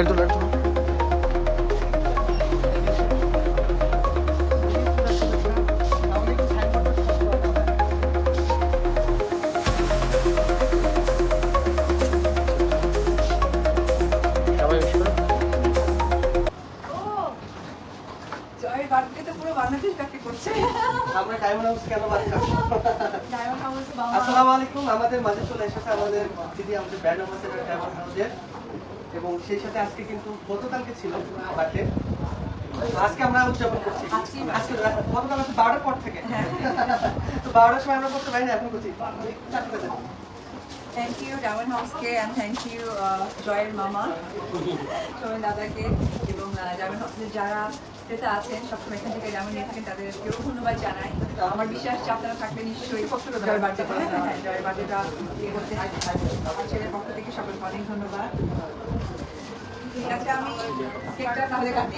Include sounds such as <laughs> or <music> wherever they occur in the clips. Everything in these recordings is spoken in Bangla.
লাইট তো লাইট আসসালামু আলাইকুম আমাদের মাঝে চলে এসেছে আমাদের দিদি আমাদের ব্র্যান্ড অ্যাম্বাসেডর ডায়মন্ড হাউসের এবং সেই সাথে আজকে কিন্তু গতকালকে ছিল বার্থডে। আজকে আমরা উদযাপন করছি। আজকে গতকাল হচ্ছে বারোটার পর থেকে। হ্যাঁ। তো বারোটার সময় আমরা করতে পারি না এখন করছি। থ্যাংক ইউ ডায়মন্ড হাউসকে অ্যান্ড থ্যাংক ইউ জয়ের মামা সোমেন দাদাকে এবং ডায়মন্ড হাউসের যারা ক্রেতা আছেন সবসময় এখান থেকে যেমন নিয়ে থাকেন তাদেরকেও ধন্যবাদ জানাই। আমার বিশ্বাস যে আপনারা থাকলে নিশ্চয়ই জয়ের হ্যাঁ জয়ের ইয়ে করতে ছেলের পক্ষ থেকে অনেক ধন্যবাদ। ঠিক আছে আমি কেকটা তাহলে কাটি।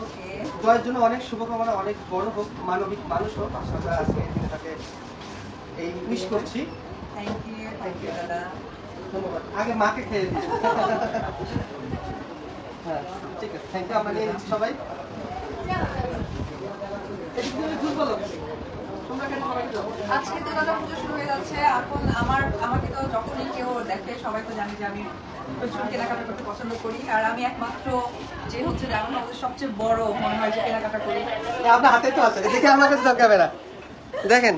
ওকে। জয়ের জন্য অনেক শুভকামনা অনেক বড় হোক মানবিক মানুষ হোক আমরা আজকে তাকে এই উইশ করছি। থ্যাংক ইউ থ্যাংক ইউ দাদা। ধন্যবাদ। আগে মাকে খেয়ে দিই হ্যাঁ ঠিক আছে। থ্যাংক ইউ আমরা নিয়ে নিচ্ছি সবাই এদিক আজকে তো দাদা পুজো শুরু হয়ে যাচ্ছে। এখন আমার আমাকে তো যখনই কেউ দেখে সবাই তো জানে যে আমি প্রচুর কেনাকাটা করতে পছন্দ করি। আর আমি একমাত্র যে হচ্ছে ডায়মন্ড হাউসের সবচেয়ে বড় মনে হয় যে কেনাকাটা করি। আপনার হাতে তো আছে। দেখে আমার কাছে দরকার দেখেন।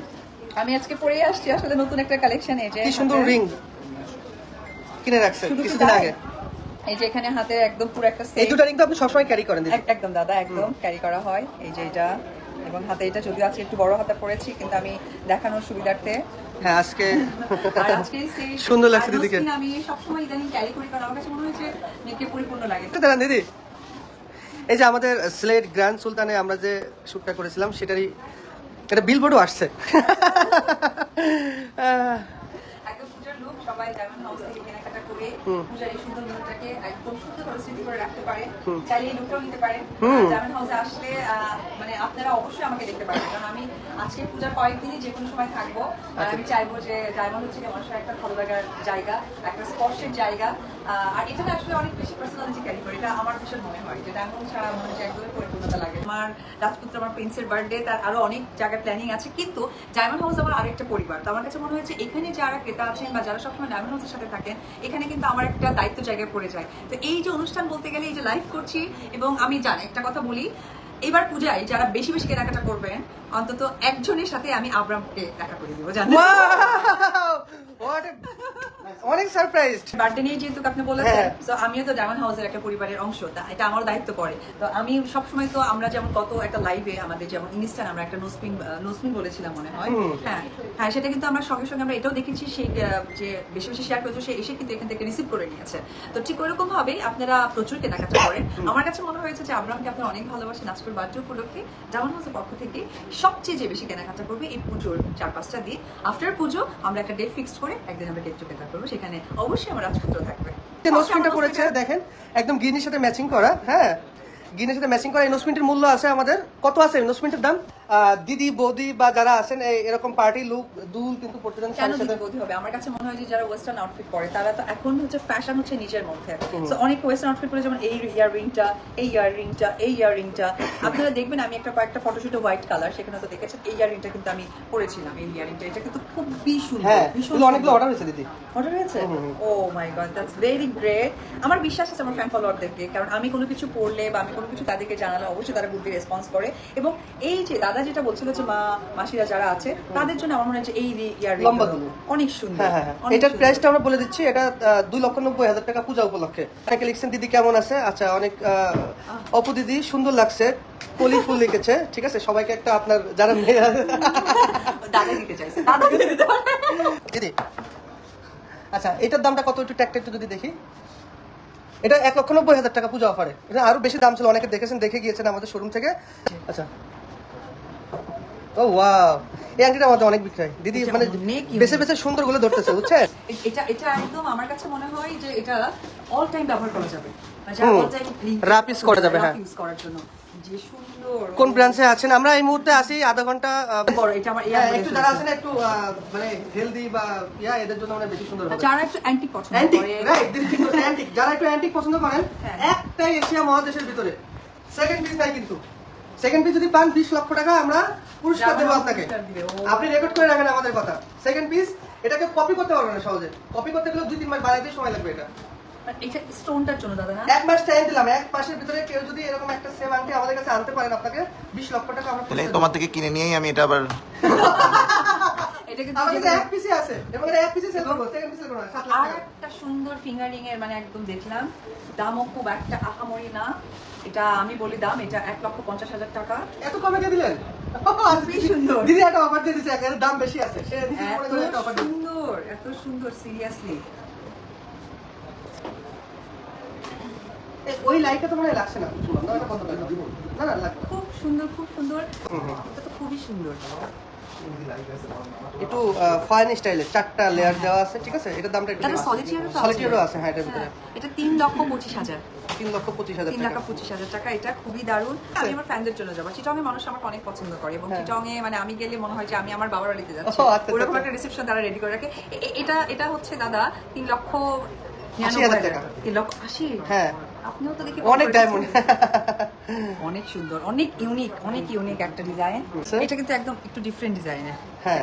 আমি আজকে পরে আসছি আসলে নতুন একটা কালেকশন এই যে কি সুন্দর রিং কিনে রাখছেন কিছুদিন আগে। এই যে এখানে হাতে একদম পুরো একটা এই set। দুটো রিং তো আপনি সবসময় ক্যারি করেন দিদি একদম দাদা একদম ক্যারি করা হয়। এই যে এটা। এবং হাতে এটা যদিও আজকে একটু বড় হাতে পড়েছি কিন্তু আমি দেখানোর সুবিধার্থে হ্যাঁ আজকে আর আজকে সেই সুন্দর লাগছে দিদিকে। আমি সবসময় ইদানিং ক্যারি করি কারণ আমার কাছে মনে হয়েছে মেয়েকে পরিপূর্ণ লাগে। একটু দাঁড়ান দিদি। এই যে আমাদের স্লেট গ্র্যান্ড সুলতানে আমরা যে শ্যুটটা করেছিলাম সেটারই এটা বিলবোর্ডও আসছে। একদম পূজার লুক সবাই করে হুম। সুন্দর লুকটাকে একদম সুন্দর করে স্মৃতি করে রাখতে পারে চাইলে লুকটাও নিতে পারেন হুম। হাউসে আসলে মানে আপনারা অবশ্যই আমাকে দেখতে পারেন কারণ আমি আজকে পূজার কয়েকদিনই যে কোনো সময় থাকব আর আচ্ছা। আমি চাইব যে ডায়মন্ড হচ্ছে মানুষের একটা ভালো লাগার জায়গা একটা স্পর্শের জায়গা আর এখানে আসলে অনেক বেশি পার্সোনালিটি ক্যারি করি এটা আমার ভীষণ মনে হয় যে ডায়মন্ড ছাড়া মনে একদমই পরিপূর্ণতা লাগে আমার রাজপুত্র আমার প্রিন্সের বার্থডে তার আরও অনেক জায়গায় প্ল্যানিং আছে কিন্তু ডায়মন্ড হাউস আমার আরেকটা পরিবার তো আমার কাছে মনে হয়েছে এখানে যারা ক্রেতা আছেন বা যারা সবসময় ডায়মন্ড হাউসের সাথে থাকেন এখানে কিন্তু আমার একটা দায়িত্ব জায়গায় পড়ে যায়। তো এই যে অনুষ্ঠান বলতে গেলে, এই যে লাইভ করছি, এবং আমি জানি, একটা কথা বলি, এবার পূজায় যারা বেশি বেশি কেনাকাটা করবেন, অন্তত একজনের সাথে আমি আব্রামকে দেখা করে দিব a- অনেক সারপ্রাইজড বার্থডে নিয়ে যেহেতু আপনি বলেছেন হ্যাঁ। তো আমিও তো ডায়মন্ড হাউসের একটা পরিবারের অংশ তা এটা আমার দায়িত্ব পড়ে। তো আমি সবসময় তো আমরা যেমন কত একটা লাইভে আমাদের যেমন ইনস্টান আমরা একটা নোসপিন নোসপিন বলেছিলাম মনে হয়। হ্যাঁ হ্যাঁ সেটা কিন্তু আমরা সঙ্গে সঙ্গে আমরা এটাও দেখেছি সেই যে বেশি বেশি শেয়ার করেছে সে এসে কিন্তু এখান থেকে রিসিভ করে নিয়েছে। তো ঠিক ওরকম ভাবেই আপনারা প্রচুর কেনাকাটা করেন। আমার কাছে মনে হয়েছে যে আব্রামকে আপনার অনেক ভালোবাসেন আজকের বার্থডে উপলক্ষে। ডায়মন্ড হাউসের পক্ষ থেকে সবচেয়ে যে বেশি কেনাকাটা করবে এই পুজোর চার পাঁচটা দিন আফটার পুজো আমরা একটা ডেট ফিক্সড করে একদিন আমরা ডেট টুগেদার করব। সেখানে অবশ্যই আমার রাজপুত্র থাকবে। নোসপিনটা দেখেন একদম গিনির সাথে ম্যাচিং করা হ্যাঁ? গিনের সাথে ম্যাচিং করা এই নোসপিনটির মূল্য আছে আমাদের কত আছে? নোসপিনটির দাম? দিদি বৌদি বা যারা আছেন এরকম পার্টি লুক দুল কিন্তু পড়তে চান কেন সাথে দিদিবোধী হবে? আমার কাছে মনে হয় যে যারা ওয়েস্টার্ন আউটফিট পরে তারা তো এখন হচ্ছে ফ্যাশন হচ্ছে নিজের মধ্যে। তো অনেক ওয়েস্টার্ন আউটফিট পরে যেমন এই ইয়ার রিংটা এই ইয়ার রিংটা এই ইয়ার রিংটা আপনারা দেখবেন আমি একটা কয়েকটা ফটোশুটে হোয়াইট কালার সেখানে তো দেখেছেন এই ইয়ার রিংটা কিন্তু আমি পরেছিলাম এই ইয়ার রিংটা এটা কিন্তু খুবই সুন্দর হ্যাঁ ভীষণ অনেকগুলো অর্ডার হয়েছে দিদি। অর্ডার হয়েছে। ও my god that's very great আমার বিশ্বাস আছে আমার ফ্যান ফলোয়ারদেরকে কারণ আমি কোনো কিছু পড়লে বা আমি কোনো কিছু তাদেরকে জানালে অবশ্যই তারা গুডলি রেসপন্স করে। এবং এই যে দাদা যেটা বলছিল যে মা মাসিরা যারা আছে তাদের জন্য আমার মনে যে এই ইয়ার লম্বা লম্বাগুলো। অনেক সুন্দর। হ্যাঁ হ্যাঁ হ্যাঁ। এটার প্রাইসটা আমরা বলে দিচ্ছি। এটা দুই লক্ষ নব্বই হাজার টাকা পূজা উপলক্ষে। অনেকে লিখছেন দিদি কেমন আছে? আচ্ছা অনেক অপু দিদি সুন্দর লাগছে। কলি ফুল লিখেছে। ঠিক আছে সবাইকে একটা আপনার যারা মেয়ে দাদা দিতে চাইছে। দাদা দিদি। আচ্ছা এটার দামটা কত? একটু ট্যাগটা একটু যদি দেখি। এটা এক লক্ষ নব্বই হাজার টাকা পূজা অফারে। এটা আরও বেশি দাম ছিল। অনেকে দেখেছেন দেখে গিয়েছেন আমাদের শোরুম থেকে। আচ্ছা। ও ওয়াও এই আংটিটা আমাদের অনেক বিক্রয়। দিদি মানে বেছে বেছে সুন্দর ধরতেছে বুঝছেন? <laughs> এটা এটা একদম আমার কাছে মনে হয় যে এটা অল টাইম ব্যবহার করা যাবে। যারা হুম। all time link- Wrap use করা যাবে। Wrap করার জন্য। যে সুন্দর। কোন ব্রাঞ্চে আছেন? আমরা এই মুহূর্তে আছি আধা ঘণ্টা আহ, বড় এটা আমার হ্যাঁ, একটু যারা আছেন একটু মানে হেলদি বা ইয়া এদের জন্য মানে বেশি সুন্দর হবে। যারা একটু পছন্দ করে। রাইট অ্যান্টিক যারা একটু অ্যান্টিক পছন্দ করেন হ্যাঁ। একটাই এশিয়া মহাদেশের ভিতরে। সেকেন্ড পিস নাই কিন্তু। সেকেন্ড পিস যদি পান বিশ লক্ষ টাকা আমরা পুরস্কার দেবো আপনাকে। আপনি রেকর্ড করে রাখেন আমাদের কথা। সেকেন্ড পিস এটাকে কপি করতে পারবেন না সহজে। কপি করতে গেলে দুই তিন মাস বানাইতে সময় লাগবে এটা। স্টোনটার জন্য দাদা এক মাস টাইম দিলাম। এক মাসের ভিতরে কেউ যদি এরকম একটা সেম আংটি আমাদের কাছে আনতে পারেন আপনাকে বিশ লক্ষ টাকা আমরা তাহলে তোমার থেকে কিনে নিয়েই আমি এটা আবার এটা কিন্তু আমার কাছে যেগুলো- এক পিসই আছে। এক পিসে সেল করব। সেকেন্ড পিসে করব না সাত লাখ আর একটা সুন্দর ফিঙ্গারিং এর মানে একদম দেখলাম। দামও খুব একটা আহামরি না। এটা আমি বলি দাম এটা এক লক্ষ পঞ্চাশ হাজার টাকা। এত কমে কে দিলেন? খুবই সুন্দর। দিদি একটা অফার দিয়ে দিচ্ছে এর দাম বেশি আছে। সে দিদি এত করে একটা অফার দিয়ে সুন্দর এত সুন্দর সিরিয়াসলি ওই লাইটটা তো হয় লাগছে না। খুব সুন্দর খুব সুন্দর। এটা তো খুবই সুন্দর। একটু ফাইন স্টাইলের চারটা লেয়ার দেওয়া আছে ঠিক আছে? এটার দামটা একটু সলিটিয়ারও আছে। হ্যাঁ এটার ভিতরে। হ্যাঁ, এটা তিন লক্ষ পঁচিশ হাজার। তিন লক্ষ পঁচিশ হাজার তিন টাকা। পঁচিশ হাজার টাকা এটা খুবই দারুণ। আমি আমার ফ্যানদের জন্য যাব। চিটং মানুষ আমাকে অনেক পছন্দ করে এবং হ্যাঁ। চিটং এ মানে আমি গেলে মনে হয় যে আমি আমার বাবার বাড়িতে যাচ্ছি। আচ্ছা, ওরকম আচ্ছা। একটা রিসেপশন তারা রেডি করে রাখে। এ- এ- এটা এটা হচ্ছে দাদা তিন লক্ষ আশি হাজার টাকা। তিন লক্ষ আশি? হ্যাঁ। আপনিও তো দেখি অনেক ডায়মন্ড অনেক সুন্দর অনেক ইউনিক অনেক ইউনিক একটা ডিজাইন এটা কিন্তু একদম একটু ডিফারেন্ট ডিজাইনের হ্যাঁ,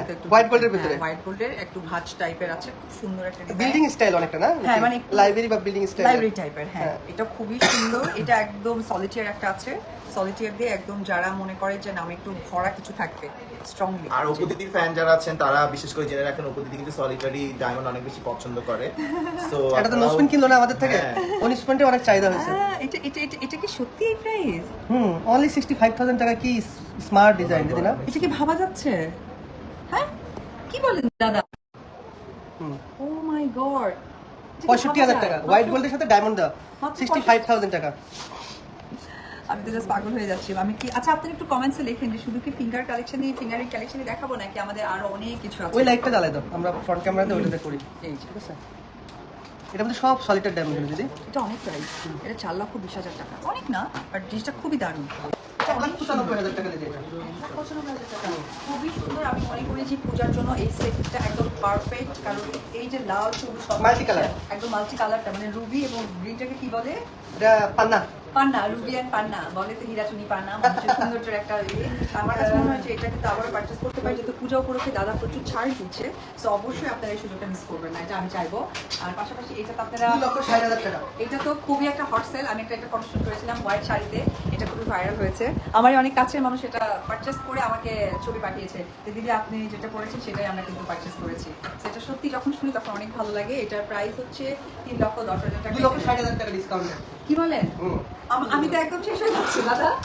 gold এর ভিতরে। হোয়াইট গোল্ডের একটু ভাঁজ টাইপের আছে খুব সুন্দর একটা বিল্ডিং স্টাইল অনেকটা না? হ্যাঁ, মানে লাইব্রেরি বা বিল্ডিং স্টাইল লাইব্রেরি টাইপের হ্যাঁ। হ্যাঁ। এটা খুবই সুন্দর এটা একদম সলিটিয়ার একটা আছে। সলিটিয়ার দিয়ে একদম যারা মনে করে যে নামে একটু ভরা কিছু থাকবে স্ট্রংলি আর উপদিদির ফ্যান যারা আছেন তারা বিশেষ করে জেনে রাখেন উপদিদি কিন্তু সলিটারি ডায়মন্ড অনেক বেশি পছন্দ করে। <laughs> তো এটা তো নোসপিন কিনলো না আমাদের থেকে? হ্যাঁ। ওই অনেক চাহিদা হয়েছে। এটা এটা এটা এটা কি সত্যি এই price hmm only sixty five thousand টাকা কি স্মার্ট ডিজাইন দিদি না? এটা কি ভাবা যাচ্ছে? হ্যাঁ? কি বলেন দাদা? ও মাই গড পঁয়ষট্টি হাজার টাকা। হোয়াইট গোল্ডের সাথে ডায়মন্ড দেওয়া সিক্সটি ফাইভ থাউজেন্ড টাকা। আমি তো জাস্ট পাগল হয়ে যাচ্ছিলাম আমি কি আচ্ছা আপনি একটু কমেন্টসে লিখেন যে শুধু কি ফিঙ্গার কালেকশনই ফিঙ্গারিং কালেকশনই দেখাবো নাকি আমাদের আরও অনেক কিছু আছে? ওই লাইটটা জ্বালাই দাও। আমরা ফ্রন্ট ক্যামেরাতে ওইটাতে করি। এই ঠিক আছে? এটা মধ্যে সব সলিটার ডায়মন্ড দিদি। এটা অনেক প্রাইস এটা চার লক্ষ বিশ হাজার টাকা। অনেক না বাট জিনিসটা খুবই দারুণ। খুবই সুন্দর। আমি মনে করেছি পূজার জন্য এই সেটটা একদম পারফেক্ট কারণ এই যে লাল সবুজ সব Multi একদম মাল্টি কালারটা মানে রুবি এবং গ্রিনটাকে কি বলে? এটা পান্না। পান্না রুবি অ্যান্ড পান্না বলে তো হীরাচুনি পান্না সৌন্দর্যের একটা। আমার কাছে মনে যে এটা কিন্তু আবারও পারচেস করতে পারি যেহেতু পূজা উপলক্ষে দাদা প্রচুর ছাড় দিচ্ছে তো অবশ্যই আপনারা এই সুযোগটা মিস করবেন না এটা আমি চাইব। আর পাশাপাশি এটা তো আপনারা এটা তো খুবই একটা হট সেল আমি একটা একটা ফটোশুট করেছিলাম হোয়াইট শাড়িতে এটা খুবই ভাইরাল হয়েছে। আমারই অনেক কাছের মানুষ এটা পারচেস করে আমাকে ছবি পাঠিয়েছে যে দিদি আপনি যেটা পড়েছেন সেটাই আমরা কিন্তু পারচেস করেছি। সেটা সত্যি যখন শুনি তখন অনেক ভালো লাগে এটার প্রাইস হচ্ছে তিন লক্ষ দশ হাজার টাকা। লক্ষ ষাট হাজার টাকা ডিসকাউন্ট কি বলেন? আমি তো একদম শেষ হয়ে যাচ্ছি দাদা।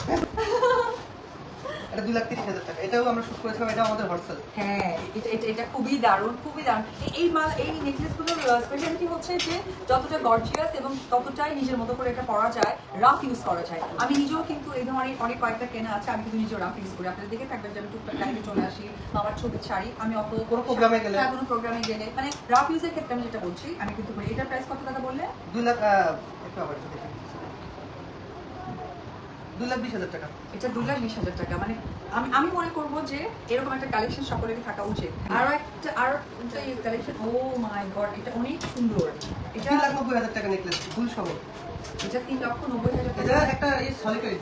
এটা দুই লাখ তিরিশ হাজার টাকা। এটাও আমরা শুট করেছিলাম এটাও আমাদের হোয়াটসঅ্যাপ। হ্যাঁ এটা এটা এটা খুবই দারুণ খুবই দারুণ। এই- এই মাল এই নেকলেসগুলোর স্পেশালিটি হচ্ছে যে যতটা গর্জিয়াস এবং ততটাই নিজের মতো করে এটা পরা যায় রাফ ইউজ করা যায়। আমি নিজেও কিন্তু এই ধরনের অনেক কয়েকটা কেনা আছে আমি কিন্তু নিজেও রাফ ইউজ করি। আপনাদের দেখে থাকবেন যে আমি টুকটাক টাইমে চলে আসি আমার ছবির শাড়ি আমি অত কোনো প্রোগ্রামে গেলে? হ্যাঁ কোনো প্রোগ্রামে গেলে। মানে রাফ ইউজের ক্ষেত্রে আমি যেটা বলছি আমি কিন্তু এটার প্রাইস কত টাকা বললে? দুই লাখ একটু আবার একটু লাখ বিশ হাজার টাকা। এটা দু লাখ বিশ হাজার টাকা। মানে আমি আমি মনে করব যে এরকম একটা কালেকশন সকলেরই থাকা উচিত। আরও একটা আর কালেকশন ও মাই গড এটা অনেক সুন্দর। এটা তিন লাখ নব্বই হাজার টাকা নেকলেস ফুল সহ। এটা তিন লক্ষ নব্বই হাজার টাকা। একটা এই সলিটারি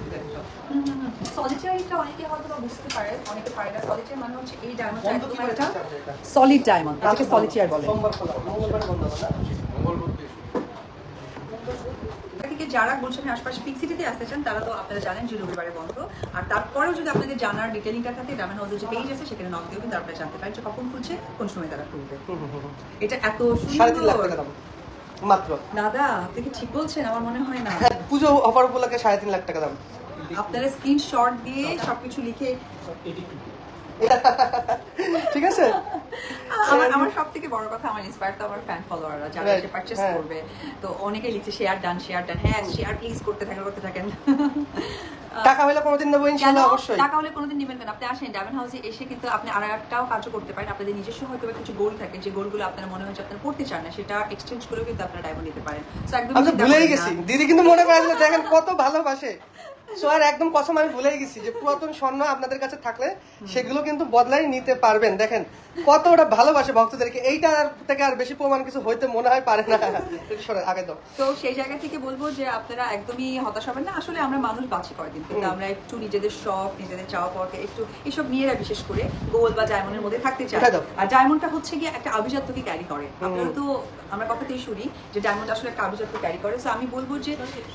সলিটারিটা অনেকে হয়তো বুঝতে পারে অনেকে পারে না। সলিটারি মানে হচ্ছে এই ডায়মন্ডটা একদম একটা? সলিড ডায়মন্ড এটাকে সলিটার বলে। সোমবার খোলা মঙ্গলবার বন্ধ হবে না? থেকে যারা গুলশানের আশপাশে পিক সিটিতে আসতে চান তারা তো আপনারা জানেন যে রবিবারে বন্ধ। আর তারপরেও যদি আপনাদের জানার ডিটেলিংটা থাকে ডায়মন্ড হাউসের যে পেজ আছে সেখানে নক দিয়েও কিন্তু আপনারা জানতে পারেন যে কখন খুলছে কোন সময় তারা খুলবে। এটা এত সুন্দর। মাত্র। দাদা আপনি কি ঠিক বলছেন? আমার মনে হয় না। হ্যাঁ পুজো অফার উপলক্ষে সাড়ে তিন লাখ টাকা দাম। আপনারা স্ক্রিনশট দিয়ে সবকিছু লিখে <laughs> ঠিক আছে? আমার আমার সব বড় কথা আমার ইন্সপায়ার তো আমার ফ্যান ফলোয়াররা যারা এসে পারচেস। করবে। তো অনেকে লিখছে শেয়ার ডান শেয়ার ডান হ্যাঁ শেয়ার প্লিজ করতে থাকেন করতে থাকেন। <laughs> টাকা হলে কোনোদিন নেব কেন? অবশ্যই। টাকা হলে কোনোদিন নেবেন কেন আপনি আসেন ডায়মন্ড হাউসে এসে কিন্তু আপনি আর একটাও কাজও করতে পারেন। আপনাদের নিজস্ব হয়তো কিছু গোল থাকে যে গোলগুলো আপনার মনে হয় যে আপনারা চান না সেটা এক্সচেঞ্জ করেও কিন্তু আপনারা ডায়মন্ড নিতে পারেন। ভুলেই গেছি। দিদি কিন্তু মনে করে দেখেন কত ভালোবাসে। সো আর একদম কসম আমি ভুলেই গেছি যে পুরাতন স্বর্ণ আপনাদের কাছে থাকলে সেগুলো কিন্তু বদলাই নিতে পারবেন। দেখেন কত ওটা ভালোবাসে ভক্তদেরকে। এইটা থেকে আর বেশি প্রমাণ কিছু হইতে মনে হয় পারে না। আগে দাও। তো সেই জায়গা থেকে বলব যে আপনারা একদমই হতাশ হবেন না। আসলে আমরা মানুষ বাঁচি কয়দিন কিন্তু আমরা একটু নিজেদের শখ নিজেদের চাওয়া পাওয়াকে একটু মেয়েরা বিশেষ করে গোল বা ডায়মন্ডের মধ্যে থাকতে চায় দাও। আর ডায়মন্ডটা হচ্ছে গিয়ে একটা আভিজাত্যকে ক্যারি করে। আপনারা তো আমরা কথাতেই শুনি যে ডায়মন্ড আসলে একটা আভিজাত্য ক্যারি করে। তো আমি বলব যে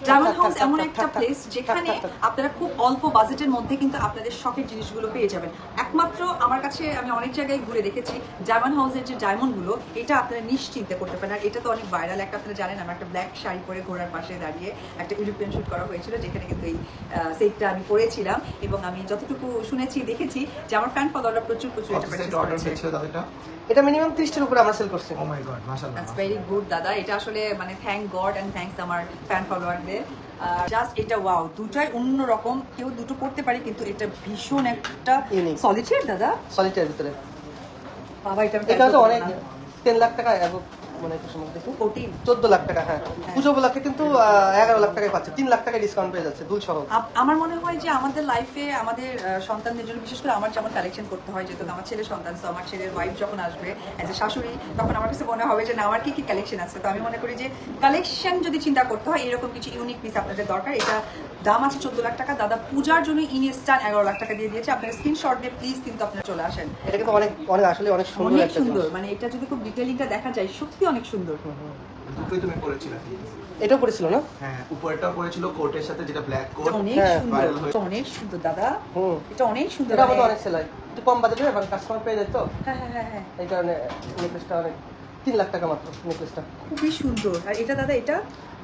ডায়মন্ড হাউস এমন একটা প্লেস যেখানে আপনারা খুব অল্প বাজেটের মধ্যে কিন্তু আপনাদের শখের জিনিসগুলো পেয়ে যাবেন। একমাত্র আমার কাছে আমি অনেক জায়গায় ঘুরে দেখেছি ডায়মন্ড হাউসের যে ডায়মন্ডগুলো এটা আপনারা নিশ্চিন্তে করতে পারেন। আর এটা তো অনেক ভাইরাল একটা আপনারা জানেন আমার একটা ব্ল্যাক শাড়ি পরে ঘোড়ার পাশে দাঁড়িয়ে একটা ইউরোপিয়ান শুট করা হয়েছিল যেখানে কিন্তু এই সেটটা আমি পরেছিলাম। এবং আমি যতটুকু শুনেছি দেখেছি যে আমার ফ্যান ফলোয়াররা প্রচুর প্রচুর এটা এটা মিনিমাম ত্রিশটার উপরে আমরা সেল করছি। ও মাই গড মাশাআল্লাহ দ্যাটস ভেরি গুড দাদা। এটা আসলে মানে থ্যাঙ্ক গড অ্যান্ড থ্যাঙ্কস আমার ফ্যান ফলোয়ারদের জাস্ট এটা ওয়াও দুটাই অন্যরকম কেউ দুটো করতে পারে কিন্তু এটা ভীষণ একটা সলিটেড দাদা। সলিটের ভিতরে। বাবা এটা এটা তো অনেক 10 লাখ টাকা মানে একটু সময় দেখুন। চোদ্দ লাখ টাকা হ্যাঁ। পুজো উপলক্ষে কিন্তু এগারো লাখ টাকায় পাচ্ছে। তিন লাখ টাকায় ডিসকাউন্ট পেয়ে যাচ্ছে দুল সহ আমার মনে হয় যে আমাদের লাইফে আমাদের সন্তানদের জন্য বিশেষ করে আমার যেমন কালেকশন করতে হয় যেহেতু আমার ছেলে সন্তান তো আমার ছেলের ওয়াইফ যখন আসবে অ্যাজ এ শাশুড়ি তখন আমার কাছে মনে হবে যে না আমার কি কি কালেকশন আছে? তো আমি মনে করি যে কালেকশন যদি চিন্তা করতে হয় এরকম কিছু ইউনিক পিস আপনাদের দরকার। এটা দাম আছে চোদ্দ লাখ টাকা। দাদা পূজার জন্য ইনস্টান এগারো লাখ টাকা দিয়ে দিয়েছে। আপনার স্ক্রিনশট দিয়ে প্লিজ কিন্তু আপনারা চলে আসেন। এটা কিন্তু অনেক অনেক আসলে অনেক সুন্দর অনেক সুন্দর। মানে এটা যদি খুব ডিটেলিংটা দেখা যায় সত্যি অনেক সুন্দর। দুটোই তুমি পরেছিলে এটাও পড়েছিল না? হ্যাঁ উপরটাও পরেছিল কোটের সাথে যেটা ব্ল্যাক কোট অনেক হ্যাঁ, সুন্দর অনেক সুন্দর দাদা। এটা অনেক সুন্দর এটা আমাদের মানে- অনেক সেলাই। একটু কম বাজেটে এবার কাস্টমার পেয়ে যেত তো? হ্যাঁ হ্যাঁ হ্যাঁ হ্যাঁ। এই কারণে নেকলেসটা অনেক তিন লাখ টাকা মাত্র নেকলেসটা খুবই সুন্দর। আর এটা দাদা এটা?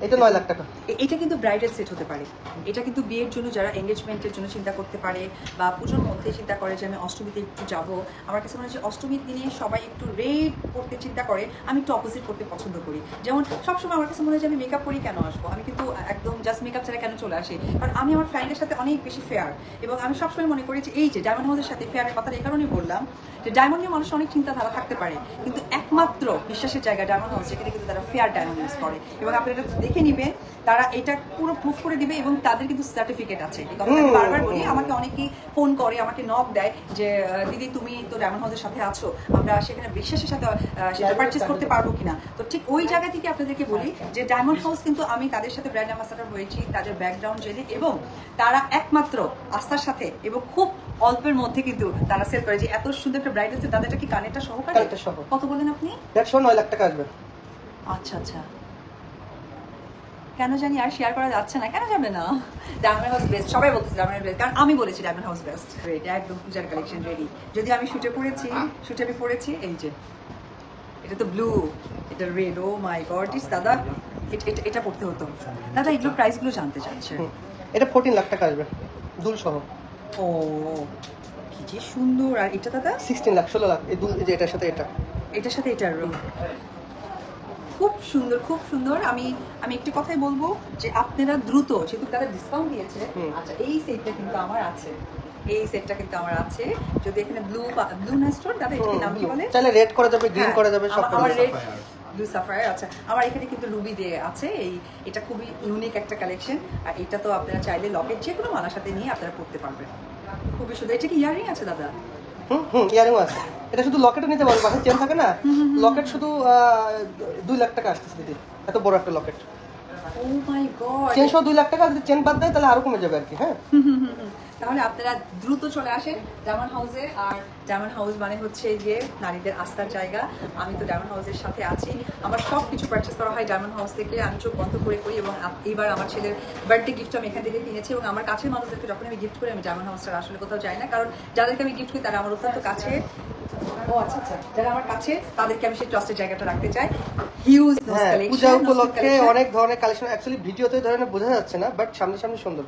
এটা নয় লাখ টাকা। এটা কিন্তু ব্রাইডাল সেট হতে পারে। এটা কিন্তু বিয়ের জন্য যারা এঙ্গেজমেন্টের জন্য চিন্তা করতে পারে বা পুজোর মধ্যে চিন্তা করে যে আমি অষ্টমীতে একটু যাব আমার কাছে মনে হচ্ছে অষ্টমীর দিনে সবাই একটু রেড করতে চিন্তা করে আমি একটু অপোজিট করতে পছন্দ করি। যেমন সবসময় আমার কাছে মনে হয় যে আমি মেকআপ করি কেন আসব? আমি কিন্তু একদম জাস্ট মেকআপ ছাড়া কেন চলে আসি? কারণ আমি আমার ফ্রেন্ডের সাথে অনেক বেশি ফেয়ার এবং আমি সবসময় মনে করি যে এই যে ডায়মন্ড হাউসের সাথে ফেয়ারের কথা এই কারণেই বললাম যে ডায়মন্ড নিয়ে মানুষের অনেক চিন্তাধারা থাকতে পারে। কিন্তু একমাত্র বিশ্বাসের জায়গা ডায়মন্ড হাউস যেখানে কিন্তু তারা ফেয়ার ডায়মন্ড ইউজ করে এবং আপনারা এটা দেখে নিবেন তারা এটা পুরো প্রুফ করে দিবে এবং তাদের কিন্তু সার্টিফিকেট আছে। বারবার বলি আমাকে অনেকেই ফোন করে আমাকে নক দেয় যে দিদি তুমি তো ডায়মন্ড হাউসের সাথে আছো আমরা সেখানে বিশ্বাসের সাথে সেটা পারচেস করতে পারব কিনা? তো ঠিক ওই জায়গা থেকে আপনাদেরকে বলি যে ডায়মন্ড হাউস কিন্তু আমি তাদের সাথে ব্র্যান্ড অ্যাম্বাসাডার হয়েছি তাদের ব্যাকগ্রাউন্ড জেনে এবং তারা একমাত্র আস্থার সাথে এবং খুব অল্পের মধ্যে কিন্তু তারা সেল করে। যে এত সুন্দর একটা ব্রাইড আছে তাদেরটা কি কানেরটা সহকারে? কানেরটা সহ। কত বলেন আপনি? দেড়শো নয় লাখ টাকা আসবে। আচ্ছা আচ্ছা। কেন জানি আর শেয়ার করা যাচ্ছে না। কেন যাবে না? ডায়মন্ড হাউস বেস্ট সবাই বলতেছে ডায়মন্ড বেস্ট কারণ আমি বলেছি ডায়মন্ড হাউস বেস্ট রেডি একদম পূজার কালেকশন রেডি যদি আমি শুটে পড়েছি শুটে আমি পড়েছি এই যে এটা তো ব্লু এটা রেড ও মাই গড ইস দাদা এট- পড়তে হতো। দাদা এগুলো প্রাইসগুলো জানতে চাচ্ছে। এটা ফোরটিন লাখ টাকা আসবে দুল সহ। ও কি যে সুন্দর। আর এটা দাদা? সিক্সটিন লাখ ষোলো লাখ এই যে এটার সাথে এটা। এটার সাথে এটার খুব সুন্দর খুব সুন্দর। আমি আমি একটি কথাই বলব যে আপনারা দ্রুত যেহেতু তারা ডিসকাউন্ট দিয়েছে আচ্ছা এই সেটটা কিন্তু আমার আছে। এই সেটটা কিন্তু আমার আছে। যদি এখানে ব্লু ব্লু নেস্টোর দাদা এটাকে নাম কি বলে? চাইলে রেড করা যাবে গ্রিন হ্যাঁ, করা যাবে সব করা যাবে। রেড ব্লু সাফায়ার আচ্ছা আমার এখানে কিন্তু রুবি দিয়ে আছে। এই এটা খুবই ইউনিক একটা কালেকশন আর এটা তো আপনারা চাইলে লকেট যে কোনো মালার সাথে নিয়ে আপনারা পড়তে পারবেন। খুবই সুন্দর। এটা কি ইয়ারিং আছে দাদা? হুম হুম ইয়ারিংও আছে। এটা শুধু লকেটও নিতে পারব পাশে চেন থাকে না? লকেট শুধু আহ, দুই লাখ টাকা আসতেছে দিদি। এত বড় একটা locket oh my god chain সহ দুই লাখ টাকা যদি চেন বাদ দেয় তাহলে আরও কমে যাবে আর কি হ্যাঁ। তাহলে আপনারা দ্রুত চলে আসেন ডায়মন্ড হাউসে আর ডায়মন্ড হাউস মানে হচ্ছে গিয়ে নারীদের আস্থার জায়গা। আমি তো ডায়মন্ড হাউসের সাথে আছি। আমার সব কিছু পারচেস করা হয় ডায়মন্ড হাউস থেকে। আমি চোখ বন্ধ করে করি এবং এইবার আমার ছেলের বার্থডে গিফট আমি এখান থেকে কিনেছি এবং আমার কাছের মানুষদেরকে যখন আমি গিফট করি আমি ডায়মন্ড হাউসটা আসলে কোথাও যাই না। কারণ যাদেরকে আমি গিফট করি তারা আমার অত্যন্ত কাছে। ও আচ্ছা আচ্ছা যারা আমার কাছে তাদেরকে আমি সেই ট্রাস্টের জায়গাটা রাখতে চাই। হিউজ হ্যাঁ পূজা উপলক্ষে অনেক ধরনের কালেকশন অ্যাকচুয়ালি ভিডিওতে ধরনের বোঝা যাচ্ছে না বাট সামনে সামনে সুন্দর।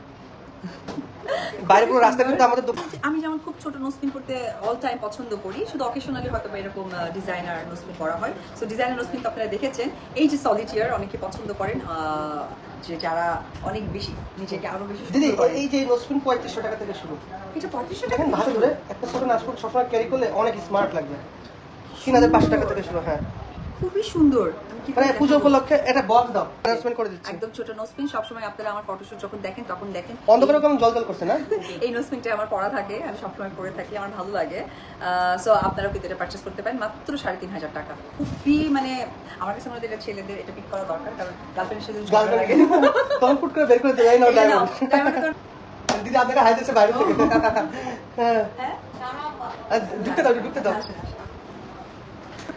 বাইরে পুরো রাস্তা কিন্তু আমাদের আমি যেমন খুব ছোট নোসপিন করতে অল টাইম পছন্দ করি শুধু অকেশনালি হয়তো এরকম ডিজাইনার নোসপিন করা হয়। সো ডিজাইনার নোসপিন তো আপনারা দেখেছেন। এই যে সলিটিয়ার অনেকে পছন্দ করেন আহ, যে যারা অনেক বেশি নিজেকে আরও বেশি দিদি এই যে নসপিন পঁয়ত্রিশশো টাকা থেকে শুরু। এটা পঁয়ত্রিশশো টাকা ভালো করে একটা ছোট নাচপুর সবসময় ক্যারি করলে অনেক স্মার্ট লাগবে। তিন হাজার পাঁচশো টাকা থেকে শুরু হ্যাঁ। খুবই সুন্দর। মানে পুজো উপলক্ষে এটা বক্স দাও অ্যানাউন্সমেন্ট করে দিচ্ছি। একদম ছোট নোসপিন সবসময় আপনারা আমার ফটোশুট যখন দেখেন তখন দেখেন। অন্ধকারে কেমন জল জল করছে না? <laughs> এই নোসপিনটা আমার পড়া থাকে আমি সবসময় পরে থাকি আমার ভালো লাগে। সো আপনারা কিন্তু এটা পারচেস করতে পারেন মাত্র সাড়ে তিন হাজার টাকা। খুবই মানে আমার কাছে মনে হয় এটা ছেলেদের এটা পিক করা দরকার কারণ গার্লফ্রেন্ডের সাথে গার্লফ্রেন্ড তখন ফুট করে বের করে ডায়মন্ড দিদি আপনাকে হাই দিচ্ছে বাইরে থেকে। <laughs> হ্যাঁ। হ্যাঁ? ঢুকতে দাও ঢুকতে দাও।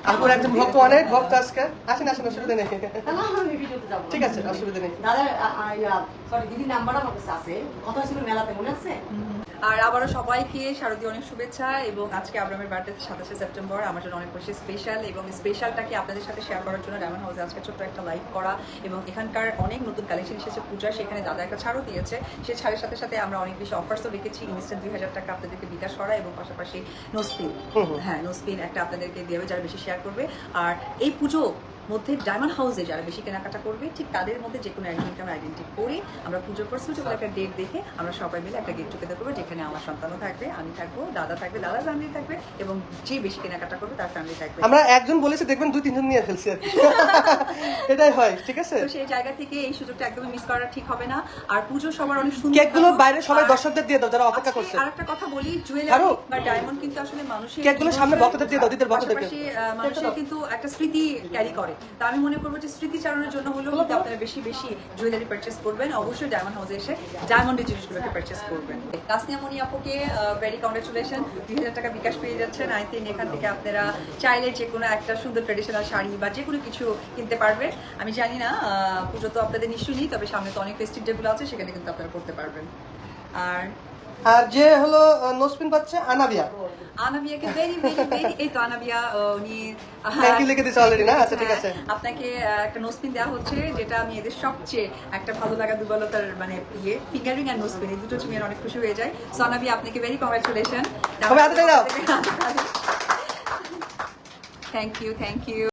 আপুর একজন ভক্ত অনেক ভক্ত আজকে। আসেন আসেন অসুবিধা নেই। ঠিক আছে অসুবিধা নেই। দাদা সরি দিদির নাম্বারটা আমার কাছে আছে। কথা হয়েছিল মেলাতে মনে আছে? আর আবারও সবাইকে শারদীয় অনেক শুভেচ্ছা এবং আজকে আব্রামের বার্থডে সাতাশে সেপ্টেম্বর আমার জন্য অনেক বেশি স্পেশাল এবং স্পেশালটাকে আপনাদের সাথে শেয়ার করার জন্য ডায়মন্ড হাউসে আজকে ছোট্ট একটা লাইভ করা এবং এখানকার অনেক নতুন কালেকশন এসেছে। পূজা সেখানে দাদা একটা ছাড়ও দিয়েছে। সেই ছাড়ের সাথে সাথে আমরা অনেক বেশি অফার্সও রেখেছি। ইনস্ট্যান্ট দুই হাজার টাকা আপনাদেরকে বিকাশ করা এবং পাশাপাশি নোসপিন। হ্যাঁ নোসপিন একটা আপনাদেরকে দেবে যারা বেশি শেয়ার করবে। আর এই পুজো মধ্যে ডায়মন্ড হাউসে যারা বেশি কেনাকাটা করবে ঠিক তাদের মধ্যে যে কোনো একজনকে আমরা আইডেন্টি করি আমরা পুজোর পর সুইটেবল একটা ডেট দেখে আমরা সবাই মিলে একটা গেট টুগেদার করব যেখানে আমার সন্তানও থাকবে আমি থাকব দাদা থাকবে দাদার ফ্যামিলি থাকবে এবং যে বেশি কেনাকাটা করবে তার ফ্যামিলি থাকবে। আমরা একজন বলেছি দেখবেন দুই তিনজন নিয়ে ফেলছি আর <laughs> এটাই হয় ঠিক আছে? তো সেই জায়গা থেকে এই সুযোগটা একদমই মিস করা ঠিক হবে না। আর পুজো সবার অনেক সুন্দর কেকগুলো বাইরে সবাই দর্শকদের দিয়ে দাও যারা অপেক্ষা করছে। আরেকটা কথা বলি জুয়েলারি আরও? বা ডায়মন্ড কিন্তু আসলে মানুষের কেকগুলো সামনে ভক্তদের দিয়ে দাও, দিদির আহ, মানুষের কিন্তু একটা স্মৃতি ক্যারি করে। তা আমি মনে করব যে স্মৃতিচারণের জন্য হলেও কিন্তু আপনারা বেশি বেশি জুয়েলারি পারচেস করবেন। অবশ্যই ডায়মন্ড হাউসে এসে ডায়মন্ডের জিনিসগুলোকে পারচেস করবেন। তাসনিয়া মনি আপুকে ভেরি কংগ্রেচুলেশন দুই হাজার টাকা বিকাশ পেয়ে যাচ্ছেন। আই থিঙ্ক এখান থেকে আপনারা চাইলে যে কোনো একটা সুন্দর ট্রেডিশনাল শাড়ি বা যে কোনো কিছু কিনতে পারবে আমি জানি না পুজো তো আপনাদের নিশ্চয়ই নেই, তবে সামনে তো অনেক ফেস্টিভ যেগুলো আছে, সেখানে কিন্তু আপনারা করতে পারবেন। আর আর যে হলো নোসপিন পাচ্ছে আনাবিয়া আনাবিয়াকে ভেরি ভেরি ভেরি এই তো আনাবিয়া উনি আহ, Thank লিখে দিয়েছে already না? আচ্ছা, ঠিক আছে। হ্যাঁ, আপনাকে একটা নোসপিন দেওয়া হচ্ছে যেটা মেয়েদের সবচেয়ে একটা ভালো লাগা দুর্বলতার মানে ইয়ে ফিঙ্গারিং আর নোসপিন এই দুটো অনেক খুশি হয়ে যায় সো আনাবিয়া আপনাকে ভেরি কংগ্রাচুলেশন সবাই হাতে দাও। Thank you thank you